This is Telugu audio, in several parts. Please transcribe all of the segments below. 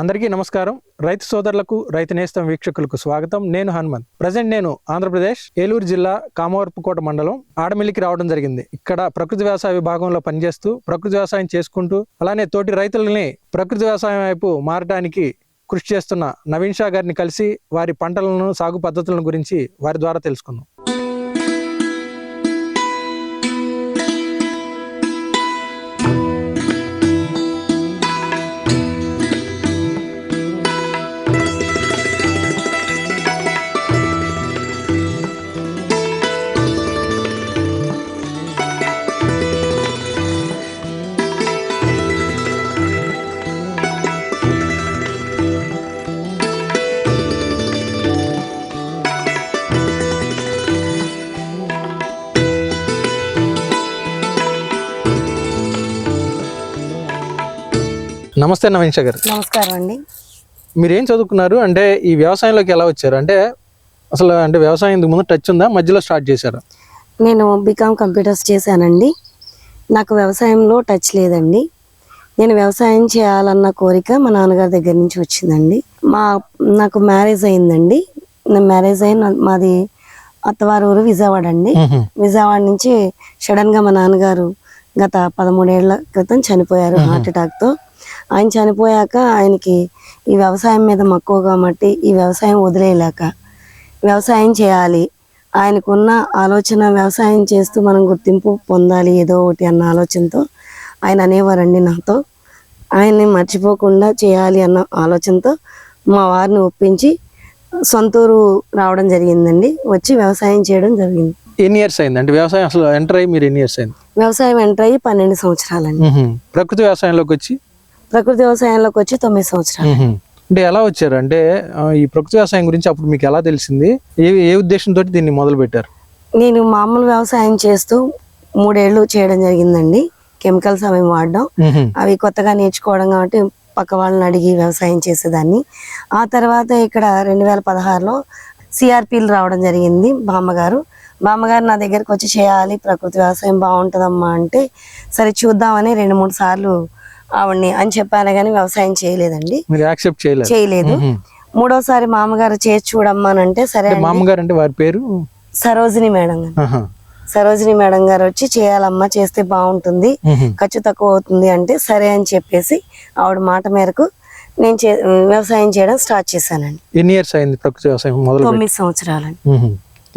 అందరికీ నమస్కారం. రైతు సోదరులకు రైతు నేస్తం వీక్షకులకు స్వాగతం. నేను హనుమంత్. ప్రజెంట్ నేను ఆంధ్రప్రదేశ్ ఏలూరు జిల్లా కామవరపుకోట మండలం ఆడమిల్లికి రావడం జరిగింది. ఇక్కడ ప్రకృతి వ్యవసాయ విభాగంలో పనిచేస్తూ ప్రకృతి వ్యవసాయం చేసుకుంటూ అలానే తోటి రైతులని ప్రకృతి వ్యవసాయం వైపు మారడానికి కృషి చేస్తున్న నవీన్ షా గారిని కలిసి వారి పంటలను సాగు పద్ధతులను గురించి వారి ద్వారా తెలుసుకుందాం. నమస్తే నవీన్ షా గారు నమస్కారం అండి. మీరు ఏం చదువుకున్నారు? అంటే ఈ వ్యవసాయంలోకి ఎలా వచ్చారు? అంటే అసలు అంటే వ్యవసాయం ఇందుకు ముందు టచ్ ఉందా? మధ్యలో స్టార్ట్ చేశారా? నేను బీకామ్ కంప్యూటర్స్ చేశానండి. నాకు వ్యవసాయంలో టచ్ లేదండి. నేను వ్యవసాయం చేయాలన్న కోరిక మా నాన్నగారి దగ్గర నుంచి వచ్చిందండి. మా నాకు మ్యారేజ్ అయిందండి. మ్యారేజ్ అయిన మాది అత్తవారి ఊరు విజయవాడ అండి. విజయవాడ నుంచి సడన్గా మా నాన్నగారు గత పదమూడేళ్ళ క్రితం చనిపోయారు హార్ట్ అటాక్తో. ఆయన చనిపోయాక ఆయనకి ఈ వ్యవసాయం మీద మక్కువ కాబట్టి ఈ వ్యవసాయం వదిలేయలేక వ్యవసాయం చేయాలి. ఆయనకున్న ఆలోచన వ్యవసాయం చేస్తూ మనం గుర్తింపు పొందాలి ఏదో ఒకటి అన్న ఆలోచనతో ఆయన అనేవారండి నాతో. ఆయన్ని మర్చిపోకుండా చేయాలి అన్న ఆలోచనతో మా వారిని ఒప్పించి సొంతూరు రావడం జరిగిందండి. వచ్చి వ్యవసాయం చేయడం జరిగింది. ఎన్ని ఇయర్స్ అయింది? అంటే వ్యవసాయం అసలు ఎంటర్ అయ్యి మీరు ఎన్ని ఇయర్స్ అయింది? వ్యవసాయం ఎంటర్ అయ్యి పన్నెండు సంవత్సరాలండి. ప్రకృతి వ్యవసాయంలోకి వచ్చి? ప్రకృతి వ్యవసాయంలోకి వచ్చి తొమ్మిది సంవత్సరాలు. అంటే ఎలా వచ్చారు? అంటే ఈ ప్రకృతి వ్యవసాయం గురించి అప్పుడు మీకు ఎలా తెలిసింది? ఏ ఏ ఉద్దేశంతో దీన్ని మొదలు పెట్టారు? నేను మామూలు వ్యవసాయం చేస్తూ మూడేళ్ళు చేయడం జరిగిందండి. కెమికల్స్ అవి వాడడం. అవి కొత్తగా నేర్చుకోవడం కాబట్టి పక్క వాళ్ళని అడిగి వ్యవసాయం చేసేదాన్ని. ఆ తర్వాత ఇక్కడ రెండు వేల పదహారులో సిఆర్పీలు రావడం జరిగింది బామ్మగారు. బామ్మగారు నా దగ్గరకు వచ్చి చేయాలి ప్రకృతి వ్యవసాయం బాగుంటుందమ్మా అంటే సరే చూద్దామని రెండు మూడు సార్లు ఆవిడ్ని అని చెప్పాను కానీ వ్యవసాయం చేయలేదండి చేయలేదు. మూడోసారి మామగారు చేసి చూడమ్మా అని అంటే సరే అంటే అండి. మా అమ్మగారు అంటే వారి పేరు సరోజిని మేడం గారు. సరోజిని మేడం గారు వచ్చి చేయాలమ్మా చేస్తే బాగుంటుంది. ఖర్చు తక్కువ అవుతుంది అంటే సరే అని చెప్పేసి ఆవిడ మాట మేరకు నేను వ్యవసాయం చేయడం స్టార్ట్ చేశానండి ఎన్ని ఇయర్స్ అయింది ప్రకృతి వ్యవసాయం? తొమ్మిది సంవత్సరాలండి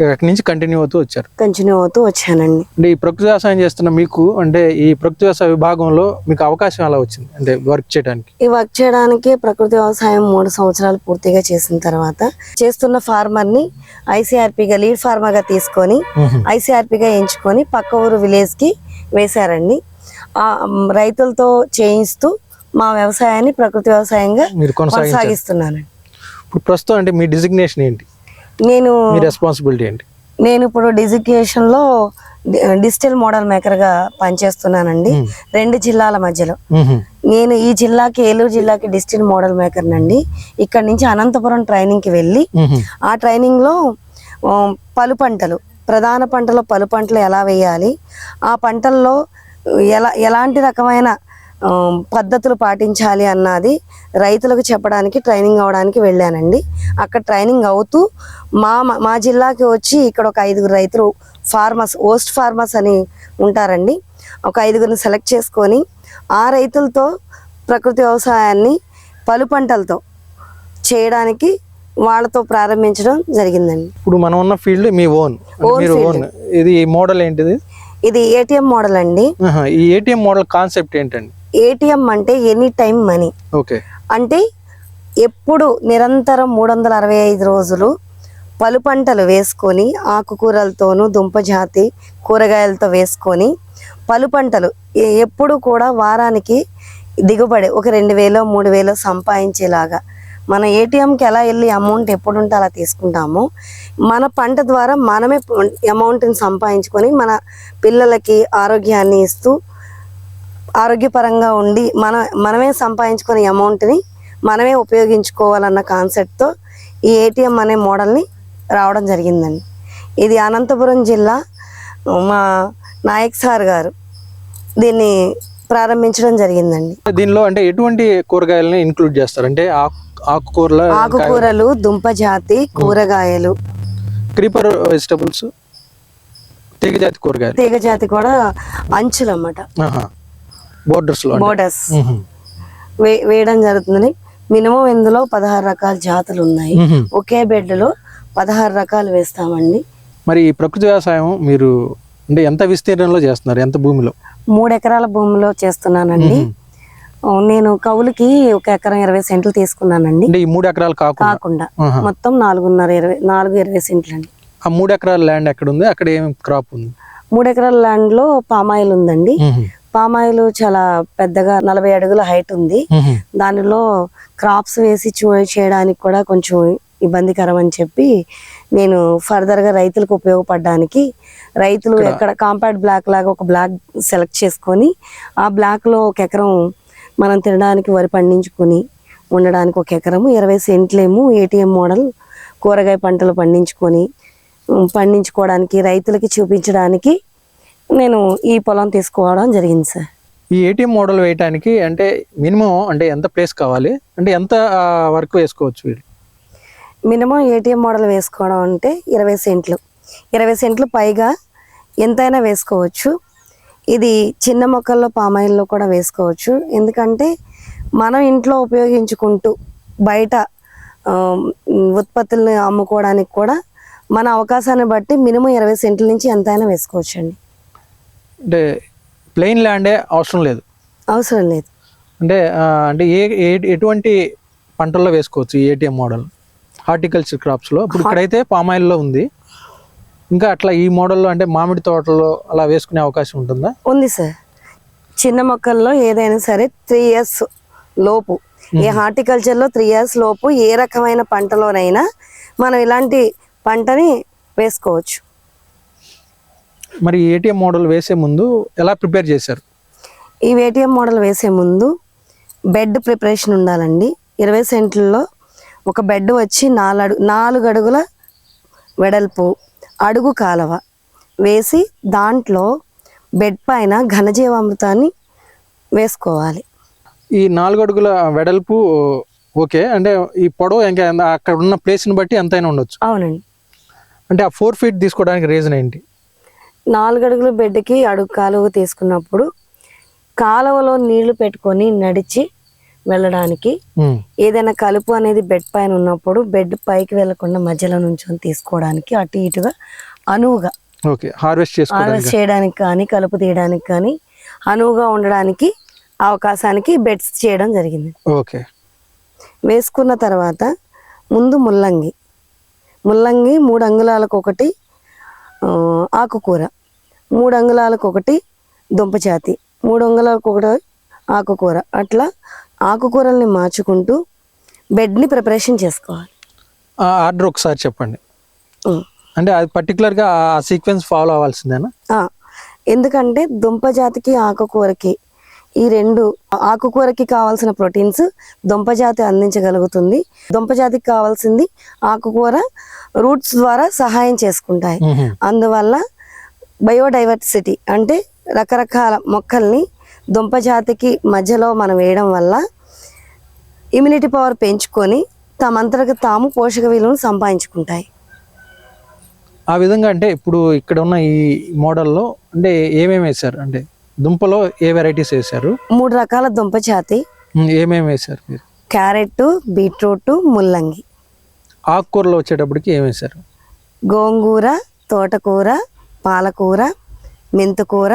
అక్కడి నుంచి కంటిన్యూ అవుతూ వచ్చారు. కంటిన్యూ అవుతూ వచ్చానండి. అంటే ఈ ప్రకృతి వ్యవసాయం చేస్తున్న మీకు అంటే ఈ ప్రకృతి వ్యవసాయ విభాగంలో మీకు అవకాశం ఎలా వచ్చింది? అంటే వర్క్ చేయడానికి. ఈ వర్క్ చేయడానికి ప్రకృతి వ్యవసాయం మూడు సంవత్సరాలు పూర్తిగా చేసిన తర్వాత చేస్తున్న ఫార్మర్ని ఐసీఆర్పీగా లీడ్ ఫార్మర్గా తీసుకొని మ్హూ. ఐసీఆర్పీగా ఎంచుకొని పక్క ఊరు విలేజ్కి వేశారండి. ఆ మ్, రైతులతో చేయిస్తూ మా వ్యవసాయాన్ని ప్రకృతి వ్యవసాయంగా కొనసాగిస్తున్నానండి. ఇప్పుడు ప్రస్తుతం అంటే మీ డిజిగ్నేషన్ ఏంటి? నేను రెస్పాన్సిబిలిటీ ఏంటి? నేను ఇప్పుడు డిజిగ్నేషన్లో డి- డిజిటల్ మోడల్ మేకర్గా పనిచేస్తున్నానండి. రెండు జిల్లాల మధ్యలో. నేను ఈ జిల్లాకి ఏలూరు జిల్లాకి డిజిటల్ మోడల్ మేకర్ నండి. ఇక్కడ నుంచి అనంతపురం ట్రైనింగ్కి వెళ్ళి. ఆ ట్రైనింగ్లో ఆ, పలు పంటలు ప్రధాన పంటలో పలు పంటలు ఎలా వేయాలి ఆ పంటల్లో ఎలా ఎలాంటి రకమైన పద్ధతులు పాటించాలి అన్నది రైతులకు చెప్పడానికి ట్రైనింగ్ అవడానికి వెళ్ళానండి. అక్కడ ట్రైనింగ్ అవుతూ మా మా జిల్లాకి వచ్చి ఇక్కడ ఒక ఐదుగురు రైతులు ఫార్మర్స్ ఓస్ట్ ఫార్మర్స్ అని ఉంటారండి. ఒక ఐదుగురిని సెలెక్ట్ చేసుకొని ఆ రైతులతో ప్రకృతి వ్యవసాయాన్ని పలు పంటలతో చేయడానికి వాళ్ళతో ప్రారంభించడం జరిగిందండి. ఇప్పుడు మనం ఉన్న ఫీల్డ్ మీ ఓన్. ఓన్ ఇది మోడల్ ఏంటిది? ఇది ఏటీఎం మోడల్ అండి. ఈ ఏటీఎం మోడల్ కాన్సెప్ట్ ఏంటండి? ఏటీఎం అంటే ఎనీ టైం మనీ ఓకే అంటే ఎప్పుడు నిరంతరం మూడు వందల అరవై ఐదు రోజులు పలు పంటలు వేసుకొని ఆకుకూరలతోనూ దుంప జాతి కూరగాయలతో వేసుకొని పలు పంటలు ఎప్పుడు కూడా వారానికి దిగుబడి ఒక రెండు వేలో మూడు వేలో సంపాదించేలాగా మన ఏటీఎంకి ఎలా వెళ్ళి అమౌంట్ ఎప్పుడు ఉంటే అలా తీసుకుంటామో మన పంట ద్వారా మనమే అమౌంట్ని సంపాదించుకొని మన పిల్లలకి ఆరోగ్యాన్ని ఇస్తూ ఆరోగ్యపరంగా ఉండి మన మనమే సంపాదించుకునే అమౌంట్ని మనమే ఉపయోగించుకోవాలన్న కాన్సెప్ట్తో ఈ ఏటీఎం అనే మోడల్ని రావడం జరిగిందండి. ఇది అనంతపురం జిల్లా మా నాయక్ సార్ గారు దీన్ని ప్రారంభించడం జరిగిందండి. దీనిలో అంటే ఎటువంటి కూరగాయలని ఇంక్లూడ్ చేస్తారు? అంటే ఆకు ఆకుకూరల ఆకుకూరలు దుంప జాతి కూరగాయలు. క్రీపర్ వెజిటబుల్స్ తీగజాతి కూరగాయలు. తీగ జాతి కూడా అంచులు అన్నమాట బోర్డర్స్లో. బోర్డర్స్ వేయడం జరుగుతుంది మినిమం ఇందులో పదహారు రకాల జాతులు ఉన్నాయి. ఒకే బెడ్లో పదహారు రకాలు వేస్తామండి. మరి ఈ ప్రకృతి వ్యవసాయం మీరు అంటే ఎంత విస్తీర్ణంలో చేస్తున్నారు? ఎంత భూమిలో? మూడు ఎకరాల భూమిలో చేస్తున్నానండి. నేను కౌలుకి ఒక ఎకరం ఇరవై సెంట్లు తీసుకున్నానండి. అంటే ఈ మూడు ఎకరాలు కాకుండా. మొత్తం నాలుగున్నర ఇరవై నాలుగు ఇరవై సెంట్లు అండి ఆ మూడు ఎకరాల ల్యాండ్ ఎక్కడ ఉంది అక్కడ ఏం క్రాప్ ఉంది? మూడు ఎకరాల ల్యాండ్లో పామాయిల్ ఉందండి. పామాయిల్ చాలా పెద్దగా నలభై అడుగుల హైట్ ఉంది. దానిలో క్రాప్స్ వేసి చూ చేయడానికి కూడా కొంచెం ఇబ్బందికరం అని చెప్పి నేను ఫర్దర్గా రైతులకు ఉపయోగపడడానికి రైతులు ఎక్కడ కాంపాక్ట్ బ్లాక్ లాగా ఒక బ్లాక్ సెలెక్ట్ చేసుకొని ఆ బ్లాక్లో ఒక ఎకరం మనం తినడానికి వరి పండించుకొని ఉండడానికి ఒక ఎకరము ఇరవై సెంట్లేమో ఏటీఎం మోడల్ కూరగాయ పంటలు పండించుకొని పండించుకోవడానికి రైతులకి చూపించడానికి నేను ఈ పొలం తీసుకోవడం జరిగింది సార్. ఈ ఏటీఎం మోడల్ వేయటానికి అంటే మినిమం అంటే ఎంత ప్లేస్ కావాలి? అంటే ఎంత వరకు వేసుకోవచ్చు వీళ్ళు? మినిమం ఏటీఎం మోడల్ వేసుకోవడం అంటే ఇరవై సెంట్లు. ఇరవై సెంట్లు పైగా ఎంతైనా వేసుకోవచ్చు. ఇది చిన్న మొక్కల్లో పామాయిల్లో కూడా వేసుకోవచ్చు. ఎందుకంటే మనం ఇంట్లో ఉపయోగించుకుంటూ బయట ఉత్పత్తుల్ని అమ్ముకోవడానికి కూడా మన అవకాశాన్ని బట్టి మినిమం ఇరవై సెంట్ల నుంచి ఎంతైనా వేసుకోవచ్చు అండి అంటే ప్లెయిన్ ల్యాండే అవసరం లేదు. అవసరం లేదు. అంటే అంటే ఏ ఏ- ఎటువంటి పంటల్లో వేసుకోవచ్చు ఈ ఏటీఎం మోడల్? హార్టికల్చర్ క్రాప్స్లో. ఇప్పుడు ఇక్కడైతే పామాయిల్లో ఉంది. ఇంకా అట్లా ఈ మోడల్లో అంటే మామిడి తోటలో అలా వేసుకునే అవకాశం ఉంటుందా? ఉంది సార్. చిన్న మొక్కల్లో ఏదైనా సరే త్రీ ఇయర్స్ లోపు ఏ హార్టికల్చర్లో త్రీ ఇయర్స్ లోపు ఏ రకమైన పంటలోనైనా మనం ఇలాంటి పంటని వేసుకోవచ్చు. మరి ఏటీఎం మోడల్ వేసే ముందు ఎలా ప్రిపేర్ చేశారు? ఈ ఏటీఎం మోడల్ వేసే ముందు బెడ్ ప్రిపరేషన్ ఉండాలండి. ఇరవై సెంట్లలో ఒక బెడ్ వచ్చి నాలుగు నాలుగు అడుగుల వెడల్పు అడుగు కాలవ వేసి దాంట్లో బెడ్ పైన ఘనజీవామృతాన్ని వేసుకోవాలి. ఈ నాలుగు అడుగుల వెడల్పు ఓకే అంటే ఈ పొడవు ఇంకా అక్కడ ఉన్న ప్లేస్ని బట్టి ఎంతైనా ఉండొచ్చు. అవునండి. అంటే ఆ ఫోర్ ఫీట్ తీసుకోవడానికి రీజన్ ఏంటి? నాలుగు అడుగుల బెడ్కి అడుగు కాలువ తీసుకున్నప్పుడు కాలువలో నీళ్ళు పెట్టుకొని నడిచి వెళ్ళడానికి. ఏదైనా కలుపు అనేది బెడ్ పైన ఉన్నప్పుడు బెడ్ పైకి వెళ్ళకుండా మధ్యలో నుంచొని తీసుకోవడానికి అటు ఇటుగా అనువుగా హార్వెస్ట్ చేయడానికి కానీ కలుపు తీయడానికి కానీ అనువుగా ఉండడానికి అవకాశానికి బెడ్స్ చేయడం జరిగింది. ఓకే. వేసుకున్న తర్వాత ముందు ముల్లంగి. ముల్లంగి మూడు అంగుళాలకు ఒకటి ఆకుకూర. మూడు అంగుళాలకు ఒకటి దుంపచాతి మూడు అంగుళాలకు ఒకటి ఆకుకూర. అట్లా ఆకుకూరల్ని మార్చుకుంటూ బెడ్ని ప్రిపరేషన్ చేసుకోవాలి. ఆర్డర్ ఒకసారి చెప్పండి. అంటే అది పర్టికులర్గా ఆ సీక్వెన్స్ ఫాలో అవ్వాల్సిందేనా? ఎందుకంటే దుంప జాతికి ఆకుకూరకి ఈ రెండు ఆకుకూరకి కావాల్సిన ప్రోటీన్స్ దుంప జాతి అందించగలుగుతుంది. దుంప జాతికి కావాల్సింది ఆకుకూర రూట్స్ ద్వారా సహాయం చేసుకుంటాయి. అందువల్ల బయోడైవర్సిటీ అంటే రకరకాల మొక్కల్ని దుంప జాతికి మధ్యలో మనం వేయడం వల్ల ఇమ్యూనిటీ పవర్ పెంచుకొని తమంతరకు తాము పోషక విలువను సంపాదించుకుంటాయి. ఆ విధంగా అంటే ఇప్పుడు ఇక్కడ ఉన్న ఈ మోడల్లో అంటే ఏమేమి వేశారు? అంటే దుంపలో ఏ వెరైటీస్ వేశారు? మూడు రకాల దుంప జాతి. ఏమేమి వేశారు మీరు? క్యారెట్ బీట్రూట్ ముల్లంగి. ఆకుకూరలో వచ్చేటప్పటికి ఏం వేశారు? గోంగూర తోటకూర పాలకూర మెంతుకూర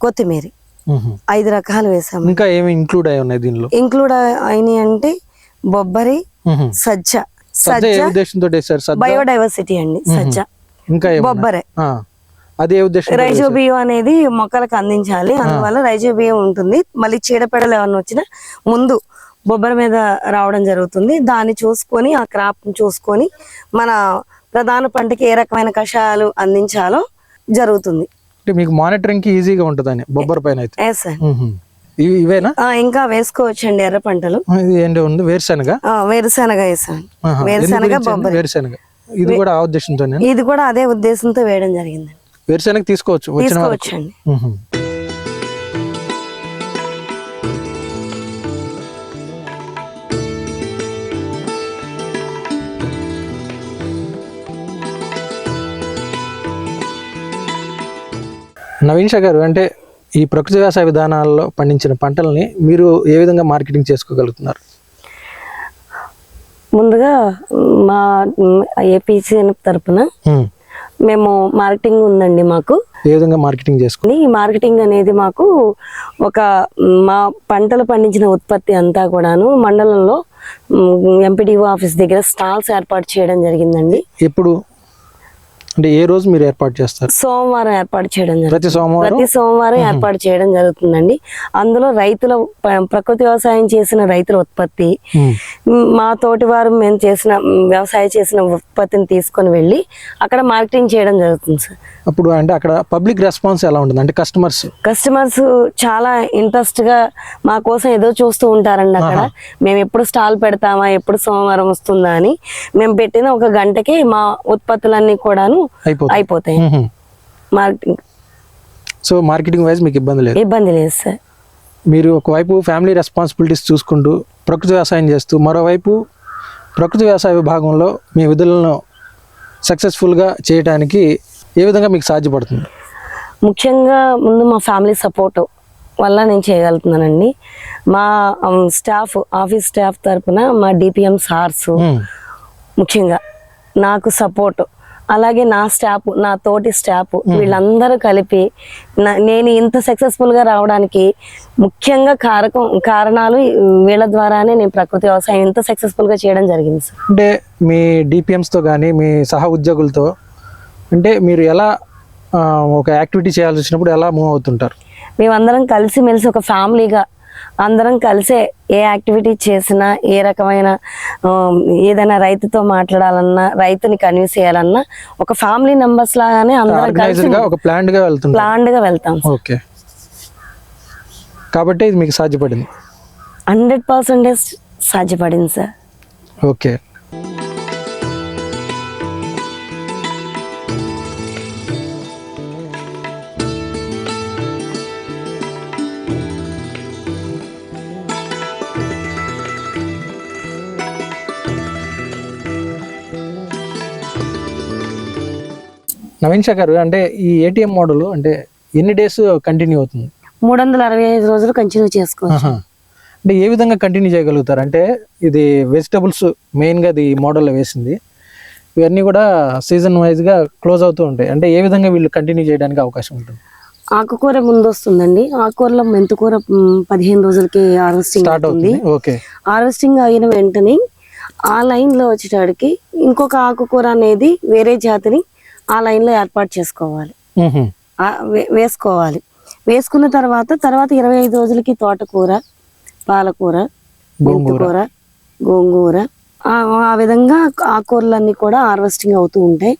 కొత్తిమీర. ఐదు రకాలు వేసాము ఇంకా ఏమి ఇంక్లూడ్ అయి ఉన్నాయి దీనిలో? ఇంక్లూడ్ అయినాయి అంటే బొబ్బరి. సజ్జ. సజ్జ బయోడైవర్సిటీ అండి సజ్జ. ఇంకా? బొబ్బరే. అది ఉద్దేశం రైజోబియం అనేది మొక్కలకు అందించాలి. అందువల్ల రైజోబియం ఉంటుంది. మళ్ళీ చీడపీడలు ఏమన్నా వచ్చినా ముందు బొబ్బర మీద రావడం జరుగుతుంది. దాన్ని చూసుకొని ఆ క్రాప్ చూసుకొని మన ప్రధాన పంటకి ఏ రకమైన కషాయాలు అందించాలో జరుగుతుంది. అంటే మీకు మానిటరింగ్కి ఈజీగా ఉంటుందని బొబ్బర్ పైన అయితే. ఇవేనా? ఇంకా వేసుకోవచ్చండి ఎర్ర పంటలు. ఇది ఏంటి ఉంది? వేరుశనగ? వేరుశనగ వేసాను. వేరుశనగ? బొబ్బరి. వేరుశనగ. ఇది కూడా ఆ ఉద్దేశంతోనే ఇది కూడా అదే ఉద్దేశంతో వేయడం జరిగింది వేరుశనగ తీసుకోవచ్చు వచ్చిన నవీన్ షా గారు అంటే ఈ ప్రకృతి వ్యవసాయ విధానాల్లో పండించిన పంటల్ని మీరు ఏ విధంగా మార్కెటింగ్ చేసుకోగలుగుతున్నారు? ముందుగా మా ఏపీసీ తరపున మేము మార్కెటింగ్ ఉందండి మాకు. ఏ విధంగా మార్కెటింగ్ చేసుకో ఈ మార్కెటింగ్ అనేది మాకు ఒక మా పంటలు పండించిన ఉత్పత్తి అంతా కూడాను మండలంలో ఎంపీడీఓ ఆఫీస్ దగ్గర స్టాల్స్ ఏర్పాటు చేయడం జరిగిందండి. ఎప్పుడు? అంటే ఏ రోజు మీరు ఏర్పాటు చేస్తారు? సోమవారం ఏర్పాటు చేయడం ప్రతి సోమవారం? ప్రతి సోమవారం ఏర్పాటు చేయడం జరుగుతుందండి. అందులో రైతుల ప్రకృతి వ్యవసాయం చేసిన రైతుల ఉత్పత్తి. మ్, తోటి వారు మేము చేసిన వ్యవసాయం చేసిన ఉత్పత్తిని తీసుకొని వెళ్ళి అక్కడ మార్కెటింగ్ చేయడం జరుగుతుంది సార్. అప్పుడు అంటే అక్కడ పబ్లిక్ రెస్పాన్స్ ఎలా ఉంటుంది? అంటే కస్టమర్స్? కస్టమర్స్ చాలా ఇంట్రెస్ట్గా మా కోసం ఏదో చూస్తూ ఉంటారండి అక్కడ. మేము ఎప్పుడు స్టాల్ పెడతామా? ఎప్పుడు సోమవారం వస్తుందా అని మేము పెట్టిన ఒక గంటకి మా ఉత్పత్తులన్నీ కూడాను అయిపోతాయి. మార్కెటింగ్. సో మార్కెటింగ్ వైజ్ మీకు ఇబ్బంది లేదు? ఇబ్బంది లేదు సార్. మీరు ఒకవైపు ఫ్యామిలీ రెస్పాన్సిబిలిటీస్ చూసుకుంటూ ప్రకృతి వ్యవసాయం చేస్తూ మరోవైపు ప్రకృతి వ్యవసాయ విభాగంలో మీ విధులను సక్సెస్ఫుల్గా చేయడానికి ఏ విధంగా మీకు సాధ్యపడుతుంది? ముఖ్యంగా ముందు మా ఫ్యామిలీ సపోర్ట్ వల్ల నేను చేయగలుగుతున్నానండి. మా స్టాఫ్ ఆఫీస్ స్టాఫ్ తరపున మా డిపిఎం సార్స్. ముఖ్యంగా నాకు సపోర్ట్ అలాగే నా స్టాఫ్ నా తోటి స్టాఫ్ వీళ్ళందరూ కలిపి నేను ఇంత సక్సెస్ఫుల్గా రావడానికి ముఖ్యంగా కారకం కారణాలు వీళ్ళ ద్వారానే నేను ప్రకృతి వ్యవసాయం ఇంత సక్సెస్ఫుల్గా చేయడం జరిగింది సార్. అంటే మీ డిపిఎంస్తో కానీ మీ సహ ఉద్యోగులతో అంటే మీరు ఎలా ఒక యాక్టివిటీ చేయాల్సి వచ్చినప్పుడు ఎలా మూవ్ అవుతుంటారు? మేమందరం కలిసి మెలిసి ఒక ఫ్యామిలీగా అందరం కలిసే ఏ యాక్టివిటీ చేసినా ఏ రకమైన ఏదైనా రైతుతో మాట్లాడాలన్నా రైతుని కన్విన్స్ చేయాలన్నా ఒక ఫ్యామిలీ మెంబర్స్ లాగానే అందరం కలిసి ఒక ప్లాన్డ్గా వెళ్తుంటారు. ప్లాన్డ్గా వెళ్తాం. ఓకే. కాబట్టి ఇది మీకు సాధ్యపడింది. హండ్రెడ్ పర్సెంటేజ్ సాధ్యపడింది సార్. ఓకే. నవీన్ గారు అంటే ఈ ఏటీఎం మోడల్ అంటే ఎన్ని డేస్ కంటిన్యూ అవుతుంది? మూడు వందల అరవై ఐదు రోజులు కంటిన్యూ చేసుకోవచ్చు. అంటే ఏ విధంగా కంటిన్యూ చేయగలుగుతారు? అంటే ఇది వెజిటబుల్స్ మెయిన్గా ఇది మోడల్లో వేసింది. ఇవన్నీ కూడా సీజన్ వైజ్గా క్లోజ్ అవుతూ ఉంటాయి. అంటే ఏ విధంగా వీళ్ళు కంటిన్యూ చేయడానికి అవకాశం ఉంటుంది? ఆకుకూర ముందు వస్తుందండి ఆకుకూరలో మెంతుకూర పదిహేను రోజులకి హార్వెస్టింగ్ స్టార్ట్ అవుతుంది. ఓకే. హార్వెస్టింగ్ అయిన వెంటనే ఆ లైన్లో వచ్చేటాడికి ఇంకొక ఆకుకూర అనేది వేరే జాతిని ఆ లైన్లో ఏర్పాటు చేసుకోవాలి. వేసుకోవాలి. వేసుకున్న తర్వాత తర్వాత ఇరవై ఐదు రోజులకి తోటకూర పాలకూర మెంతుకూర గోంగూర. ఆ ఆ విధంగా ఆకుకూరలన్నీ కూడా హార్వెస్టింగ్ అవుతూ ఉంటాయి.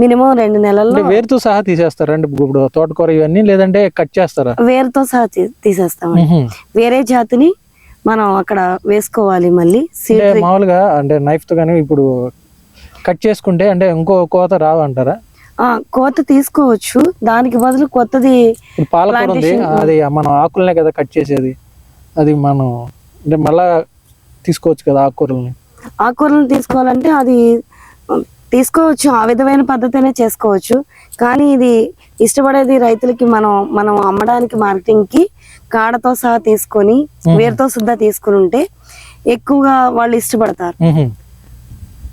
మినిమం రెండు నెలల్లో వేరుతో సహా తీసేస్తారా? అంటే ఇప్పుడు తోటకూర ఇవన్నీ లేదంటే కట్ చేస్తారా? వేరుతో సహా తీ- తీసేస్తామండి. మ్హూ. వేరే జాతిని మనం అక్కడ వేసుకోవాలి మళ్ళీ. మామూలుగా అంటే knife తో కానీ ఇప్పుడు కట్ చేసుకుంటే అంటే ఇంకో కోత రావు అంటారా ఆ, కోత తీసుకోవచ్చు. దానికి బదులు కొత్తది పాలకూర ఉంది. అది మనం ఆకులనే కదా కట్ చేసేది. అది మనం అంటే మళ్ళా తీసుకోవచ్చు కదా ఆకుకూరల్ని. ఆకుకూరలు తీసుకోవాలంటే అది తీసుకోవచ్చు. ఆ విధమైన పద్ధతినే చేసుకోవచ్చు. కానీ ఇది ఇష్టపడేది రైతులకి మనం మనం అమ్మడానికి మార్కెటింగ్కి కాడతో సహా తీసుకొని వేరుతో సుద్ధా తీసుకుని ఉంటే ఎక్కువగా వాళ్ళు ఇష్టపడతారు.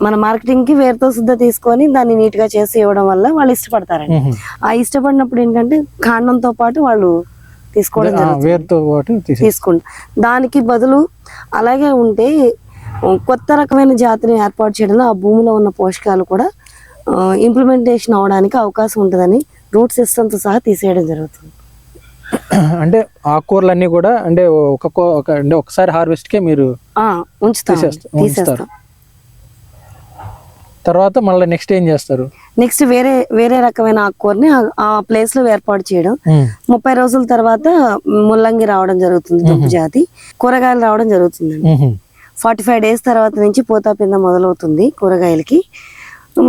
మన మార్కెటింగ్కి వేరుతో సుద్ధా తీసుకొని దాన్ని నీట్గా చేసి ఇవ్వడం వల్ల వాళ్ళు ఇష్టపడతారండి. ఆ ఇష్టపడినప్పుడు ఏంటంటే కాండంతో పాటు వాళ్ళు తీసుకోవడం ఆ, జరుగుతుంది. వేరుతో పాటు తీసే తీసుకుంటాం దానికి బదులు అలాగే ఉంటే కొత్త రకమైన జాతిని ఏర్పాటు చేయడంలో ఆ భూమిలో ఉన్న పోషకాలు కూడా ఇంప్లిమెంటేషన్ అవడానికి అవకాశం ఉంటుందని రూట్ సిస్టమ్తో సహా తీసేయడం జరుగుతుంది. అంటే ఆకుకూరలన్నీ కూడా అంటే ఒక అంటే ఒకసారి harvest కే మీరు ఆ, ఉంచుతాం తీసేస్తా- తీసేస్తాం. తర్వాత మళ్ళీ నెక్స్ట్ ఏం చేస్తారు? నెక్స్ట్ వేరే వేరే రకమైన ఆకుకూరని ఆ- ఆ ప్లేస్లో ఏర్పాటు చేయడం. మ్మ్. ముప్పై రోజుల తర్వాత ముల్లంగి రావడం జరుగుతుంది దుంపు జాతి. కూరగాయలు రావడం జరుగుతుందండి. మ్హూ. ఫార్టీ ఫైవ్ డేస్ తర్వాత నుంచి పూత పింద మొదలవుతుంది కూరగాయలకి.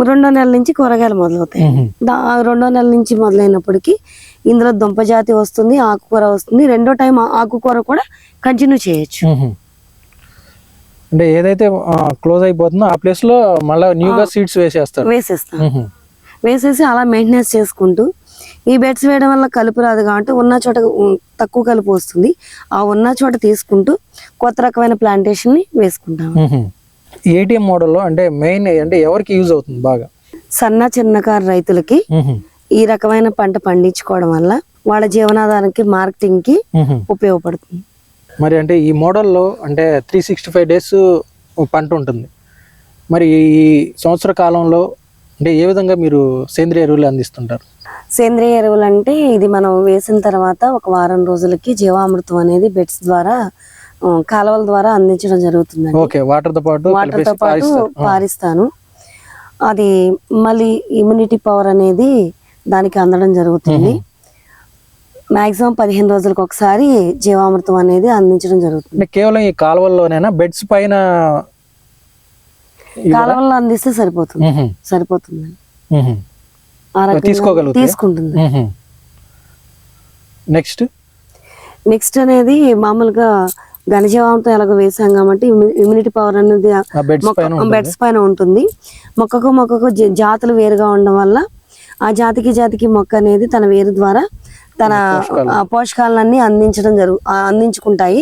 రెండో నెల నుంచి కూరగాయలు మొదలవుతాయి. ఆ రెండో నెల నుంచి మొదలైనప్పటికీ ఇందులో దుంప జాతి వస్తుంది ఆకుకూర వస్తుంది. రెండో టైం ఆకుకూర కూడా కంటిన్యూ చేయొచ్చు. అంటే ఏదైతే క్లోజ్ అయిపోతుందో ఆ ప్లేస్లో మళ్ళీ న్యూగా సీడ్స్ వేసేస్తారు. వేసేస్తాం. వేసేసి అలా మెయింటెనెన్స్ చేసుకుంటూ ఈ బెడ్స్ వేయడం వల్ల కలుపు రాదు కాబట్టి ఉన్న చోట తక్కువ కలుపు వస్తుంది. ఆ ఉన్న చోట తీసుకుంటూ కొత్త రకమైన ప్లాంటేషన్ని వేసుకుంటాం ఏటీఎం మోడల్లో అంటే మెయిన్ అంటే ఎవరికి యూజ్ అవుతుంది బాగా? సన్న చిన్నకారు రైతులకి ఈ రకమైన పంట పండించుకోవడం వల్ల వాళ్ళ జీవనాధారానికి మార్కెటింగ్కి ఉపయోగపడుతుంది. మరి అంటే ఈ మోడల్లో అంటే త్రీ సిక్స్టీ ఫైవ్ డేస్ పంట ఉంటుంది. మరి ఈ సంవత్సర కాలంలో అంటే ఏ విధంగా మీరు సేంద్రియ ఎరువులు అందిస్తుంటారు? సేంద్రియ ఎరువులు అంటే ఇది మనం వేసిన తర్వాత ఒక వారం రోజులకి జీవామృతం అనేది బెడ్స్ ద్వారా కాలువల ద్వారా అందించడం జరుగుతుందండి. ఓకే వాటర్తో పాటు వాటర్తో కలిపేసి పాటు. పారిస్తాను. అది మళ్ళీ ఇమ్యూనిటీ పవర్ అనేది దానికి అందడం జరుగుతుంది. మాక్సిమం పదిహేను రోజులకు ఒకసారి జీవామృతం అనేది అందించడం జరుగుతుంది. కేవలం ఈ కాలువల్లోనైనా? బెడ్స్ పైన కాలువల్లో అందిస్తే సరిపోతుంది. సరిపోతుంది. తీసుకోగలుగుతాయా? తీసుకుంటుంది. నెక్స్ట్? నెక్స్ట్ అనేది మామూలుగా ఘనజీవామృతం ఎలాగో వేసాం కాబట్టి ఇమ్యూ- ఇమ్యూనిటీ పవర్ అనేది బెడ్స్ పైన ఉంటుంది. మొక్కకు మొక్కకు జాతులు వేరుగా ఉండడం వల్ల ఆ జాతికి జాతికి మొక్క అనేది తన వేరు ద్వారా తన పోషకాలన్నీ అందించడం జరుగు అందించుకుంటాయి.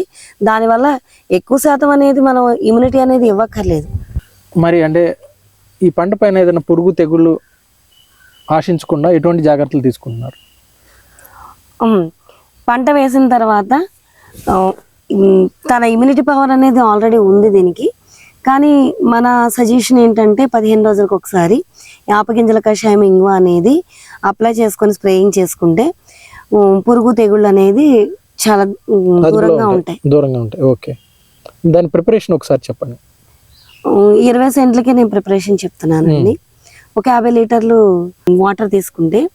దానివల్ల ఎక్కువ శాతం అనేది మనం ఇమ్యూనిటీ అనేది ఇవ్వక్కర్లేదు. మరి అంటే ఈ పంట పైన ఏదైనా పురుగు తెగుళ్ళు ఆశించకుండా ఎటువంటి జాగ్రత్తలు తీసుకుంటున్నారు? పంట వేసిన తర్వాత తన ఇమ్యూనిటీ పవర్ అనేది ఆల్రెడీ ఉంది దీనికి. కానీ మన సజెషన్ ఏంటంటే పదిహేను రోజులకు ఒకసారి యాపగింజల కషాయం ఇంగువ అనేది అప్లై చేసుకొని స్ప్రేయింగ్ చేసుకుంటే పురుగు తెగుళ్ళు అనేది చాలా దూరంగా ఉంటాయి. దూరంగా ఉంటాయి. ఓకే. దాని ప్రిపరేషన్ ఒకసారి చెప్పండి. ఇరవై సెంట్లకి నేను ప్రిపరేషన్ చెప్తున్నానండి. ఒక యాభై లీటర్లు వాటర్ తీసుకుంటే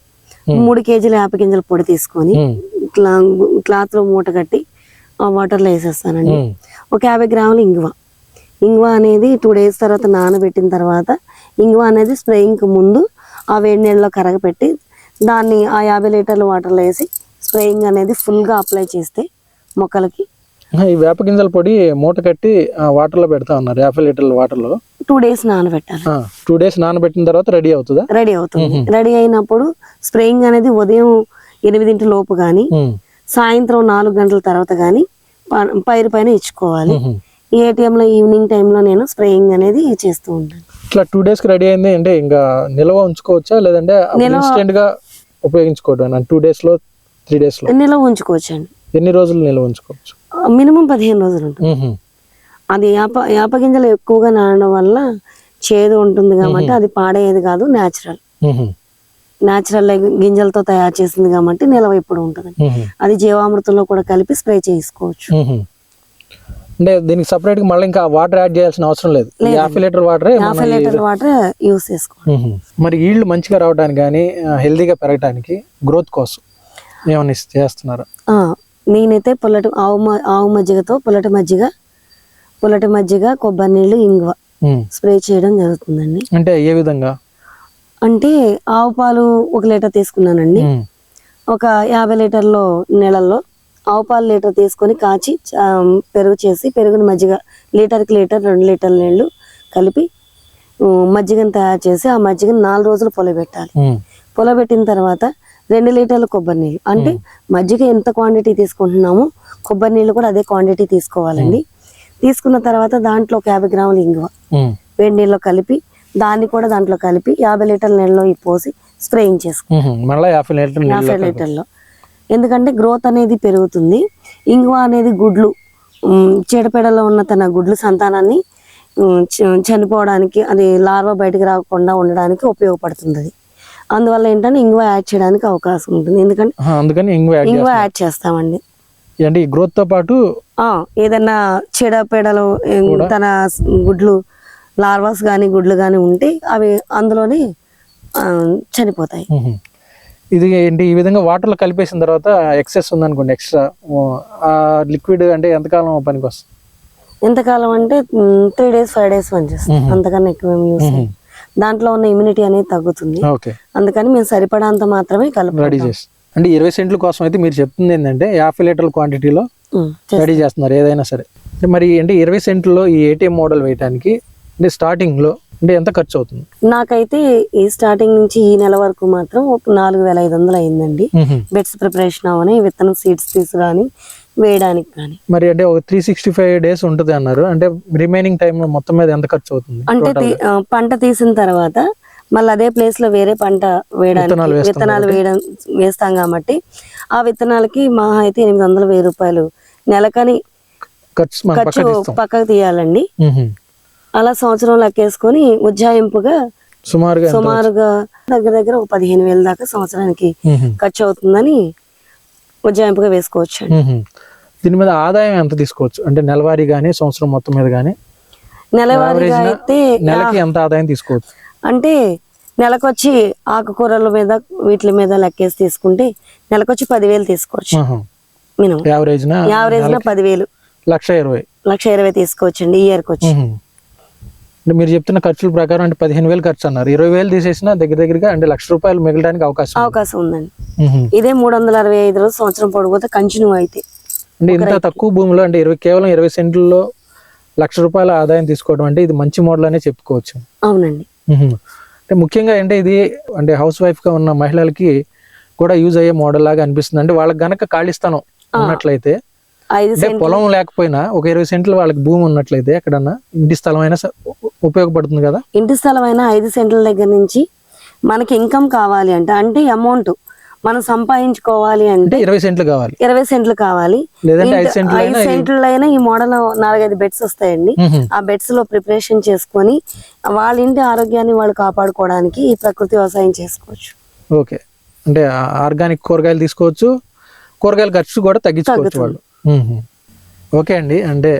మూడు కేజీల యాపగింజల పొడి తీసుకొని. ఇట్లా క్లాత్లో మూట కట్టి ఆ వాటర్లో వేసేస్తానండి. ఒక యాభై గ్రాములు ఇంగువ. ఇంగువ అనేది టూ డేస్ తర్వాత నానబెట్టిన తర్వాత ఇంగువ అనేది స్ప్రేయింగ్కి ముందు ఆ వేడి నీళ్ళలో కరగపెట్టి దాన్ని ఆ యాభై లీటర్ల వాటర్లో వేసి స్ప్రేయింగ్ అనేది ఫుల్గా అప్లై చేస్తే మొక్కలకి ఈ వేప గింజల పొడి మూట కట్టి ఆ, వాటర్లో పెడతా ఉన్నారు యాభై లీటర్ల వాటర్లో టూ డేస్ నానబెట్టాలి. టూ డేస్ నానబెట్టిన తర్వాత రెడీ అవుతుందా? రెడీ అవుతుంది. రెడీ అయినప్పుడు స్ప్రేయింగ్ అనేది ఉదయం ఎనిమిదింటి లోపు కానీ. సాయంత్రం నాలుగు గంటల తర్వాత కానీ పైరు పైన ఇచ్చుకోవాలి. ఏటీఎంలో ఈవినింగ్ టైంలో నేను స్ప్రేయింగ్ అనేది చేస్తూ ఉంటాను. ఇట్లా టూ డేస్కి రెడీ అయింది అంటే ఇంకా నిల్వ ఉంచుకోవచ్చా? లేదంటే ఇన్స్టెంట్గా ఉపయోగించుకోవడం టూ డేస్లో త్రీ డేస్లో. నిల్వ ఉంచుకోవచ్చండి. ఎన్ని రోజులు నిల్వ ఉంచుకోవచ్చు? మినిమం పదిహేను రోజులు. అది యాప యాప గింజలు ఎక్కువగా నానడం వల్ల చేదు ఉంటుంది కాబట్టి అది పాడేది కాదు న్యాచురల్. న్యాచురల్ గింజలతో తయారు చేసింది కాబట్టి నిల్వ ఇప్పుడు ఉంటుంది. అది జీవామృతంలో కూడా కలిపి స్ప్రే చేసుకోవచ్చు. అంటే దీనికి సపరేట్గా మళ్ళీ ఇంకా వాటర్ యాడ్ చేయాల్సిన అవసరం లేదు. యాభై లీటర్ వాటరే యాభై లీటర్ల వాటర్ యూస్ మ్మ్. మరి ఈల్డ్ మంచిగా రావడానికి కానీ హెల్దీగా పెరగడానికి గ్రోత్ కోసం ఏమైనా చేస్తున్నారా? నేనైతే పుల్లటి ఆవు ఆవు మజ్జిగతో పుల్లటి మజ్జిగ పుల్లటి మజ్జిగ కొబ్బరి నీళ్ళు ఇంగువ. స్ప్రే చేయడం జరుగుతుందండి. అంటే ఏ విధంగా? అంటే ఆవు పాలు ఒక లీటర్ తీసుకున్నానండి. ఒక యాభై లీటర్లో నీళ్ళల్లో ఆవు పాలు లీటర్ తీసుకొని కాచి పెరుగు చేసి పెరుగుని మజ్జిగ లీటర్కి లీటర్ రెండు లీటర్ల నీళ్ళు కలిపి మజ్జిగను తయారు చేసి ఆ మజ్జిగను నాలుగు రోజులు పొలబెట్టాలి. పొలబెట్టిన తర్వాత రెండు లీటర్ల కొబ్బరి నీళ్ళు. అంటే మజ్జిగ ఎంత క్వాంటిటీ తీసుకుంటున్నామో కొబ్బరి నీళ్ళు కూడా అదే క్వాంటిటీ తీసుకోవాలండి. తీసుకున్న తర్వాత దాంట్లో ఒక యాభై గ్రాములు ఇంగువ. వేడి నీళ్ళలో కలిపి దాన్ని కూడా దాంట్లో కలిపి యాభై లీటర్ల నీళ్ళలో పోసి స్ప్రేయింగ్ చేసుకోవాలి. నీళ్ళు యాభై లీటర్లో ఎందుకంటే గ్రోత్ అనేది పెరుగుతుంది. ఇంగువ అనేది గుడ్లు చీడపీడలో ఉన్న తన గుడ్లు సంతానాన్ని చనిపోవడానికి అది లార్వా బయటకు రాకుండా ఉండడానికి ఉపయోగపడుతుంది. అది అందువల్ల ఏంటంటే ఇంగువ యాడ్ చేయడానికి అవకాశం ఉంటుంది. ఎందుకంటే అందుకని ఇంగువ యాడ్ చేస్తామండి. చేస్తాం. అంటే ఈ గ్రోత్తో పాటు ఏదన్నా చీడపీడలు తన గుడ్లు లార్వాస్ కానీ గుడ్లు కానీ ఉంటే అవి అందులోనే చనిపోతాయి. ఇది ఏంటి? ఈ విధంగా వాటర్లో కలిపేసిన తర్వాత ఎక్సెస్ ఉందనుకోండి ఎక్స్ట్రా. ఆ లిక్విడ్ అంటే ఎంతకాలం పనికి వస్తుంది? ఎంతకాలం అంటే త్రీ డేస్ ఫైవ్ డేస్ పనిచేస్తాం అంతకన్నా ఎక్కువ యూస్. దాంట్లో ఉన్న ఇమ్యూనిటీ అనేది తగ్గుతుంది. ఓకే. అందుకని మేము సరిపడాంత మాత్రమే కలుపు రెడీ చేసి అంటే ఇరవై సెంట్ల కోసం అయితే మీరు చెప్తుంది ఏంటంటే యాభై లీటర్ల క్వాంటిటీలో రెడీ చేస్తున్నారు ఏదైనా సరే. మరి అంటే ఇరవై సెంట్లలో ఈ ఏటీఎం మోడల్ వేయడానికి అంటే స్టార్టింగ్లో అంటే ఎంత ఖర్చు అవుతుంది నాకైతే ఈ స్టార్టింగ్ నుంచి ఈ నెల వరకు మాత్రం నాలుగు వేల ఐదు వందలు అయిందండి. బెడ్స్ ప్రిపరేషన్ అవని విత్తనం సీడ్స్ తీసుకురాని వేయడానికి కానీ. మరి అంటే ఒక త్రీ సిక్స్టీ ఫైవ్ డేస్ ఉంటుంది అన్నారు. అంటే రిమైనింగ్ టైం మొత్తం మీద ఎంత ఖర్చు అవుతుంది అంటే పంట తీసిన తర్వాత మళ్ళీ అదే ప్లేస్లో వేరే పంట వేయడానికి విత్తనాలు వేయడం వేస్తాం కాబట్టి ఆ విత్తనాలకి మహా అయితే ఎనిమిది వందల వెయ్యి రూపాయలు నెలకని ఖర్చు పక్కకి తీయాలండి. అలా సంవత్సరం లెక్కేసుకొని ఉజ్జాయింపుగా సుమారుగా సుమారుగా దగ్గర దగ్గర ఒక పదిహేను వేల దాకా సంవత్సరానికి. ఖర్చు అవుతుందని ఉజ్జాయింపుగా వేసుకోవచ్చు. దీని మీద ఆదాయం ఎంత తీసుకోవచ్చు? అంటే నెలవారీ కానీ సంవత్సరం మొత్తం మీద కానీ నెలవారీగా అయితే నెలకి ఎంత ఆదాయం తీసుకోవచ్చు? అంటే నెలకొచ్చి ఆకుకూరల మీద వీటి మీద లెక్కేసి తీసుకుంటే నెలకొచ్చి పదివేలు తీసుకోవచ్చు. యావరేజ్ యావరేజ్ పదివేలు. లక్ష ఇరవై. లక్ష ఇరవై తీసుకోవచ్చండి ఈ ఇయర్కి వచ్చి. అంటే మీరు చెప్తున్న ఖర్చుల ప్రకారం అంటే పదిహేను వేలు ఖర్చు అన్నారు. ఇరవై వేలు తీసేసినా దగ్గర దగ్గరగా అంటే లక్ష రూపాయలు మిగలడానికి అవకాశం. అవకాశం ఉందండి. ఇదే మూడు వందల అరవై ఐదు రోజులు సంవత్సరం పొడిపోతే కంటిన్యూ అయితే. అంటే ఇంత తక్కువ భూమిలో అంటే ఇరవై కేవలం ఇరవై సెంట్లలో లక్ష రూపాయల ఆదాయం తీసుకోవడం అంటే ఇది మంచి మోడల్ అనే చెప్పుకోవచ్చు. అవునండి. అంటే ముఖ్యంగా అంటే ఇది అంటే హౌస్ వైఫ్గా ఉన్న మహిళలకి కూడా యూజ్ అయ్యే మోడల్ లాగా అనిపిస్తుంది. అంటే వాళ్ళకి గనక ఖాళీ స్థలం ఉన్నట్లయితే ఐదు పొలం లేకపోయినా ఒక ఇరవై సెంట్లు వాళ్ళకి భూమి ఉన్నట్లయితే ఎక్కడన్నా ఇంటి స్థలం అయినా ఉపయోగపడుతుంది కదా? ఇంటి స్థలం అయినా ఐదు సెంట్ల దగ్గర నుంచి మనకి ఇన్కమ్ కావాలి అంటే. అంటే అమౌంట్ మనం సంపాదించుకోవాలి అంటే ఇరవై సెంట్లు కావాలి. ఇరవై సెంట్లు కావాలి. ఐదు ఇంత- సెంట్లు ఐదు సెంట్లు అయినా ఈ మోడల్ నాలుగైదు బెడ్స్ వస్తాయండి. ఆ బెడ్స్లో ప్రిపరేషన్ చేసుకొని వాళ్ళ ఇంటి ఆరోగ్యాన్ని వాళ్ళు కాపాడుకోవడానికి ఈ ప్రకృతి వ్యవసాయం చేసుకోవచ్చు. ఓకే. అంటే ఆర్గానిక్ కూరగాయలు తీసుకోవచ్చు. కూరగాయల ఖర్చు కూడా తగ్గించుకోవచ్చు వాళ్ళు. ఓకే అండి. అంటే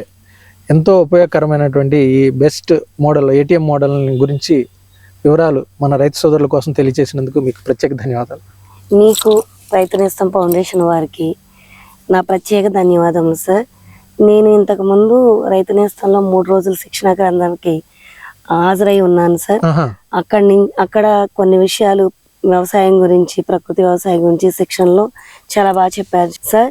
ఎంతో ఉపయోగకరమైనటువంటి ఈ బెస్ట్ మోడల్ ఏటీఎం మోడల్ గురించి వివరాలు మన రైతు సోదరుల కోసం తెలియజేసినందుకు మీకు ప్రత్యేక ధన్యవాదాలు. మీకు రైతు నేస్తం ఫౌండేషన్ వారికి నా ప్రత్యేక ధన్యవాదములు సార్. నేను ఇంతకు ముందు రైతు నేస్తంలో మూడు రోజులు శిక్షణ కేంద్రానికి హాజరై ఉన్నాను సార్. అక్కడి అక్కడ కొన్ని విషయాలు వ్యవసాయం గురించి ప్రకృతి వ్యవసాయం గురించి శిక్షణలో చాలా బాగా చెప్పారు సార్.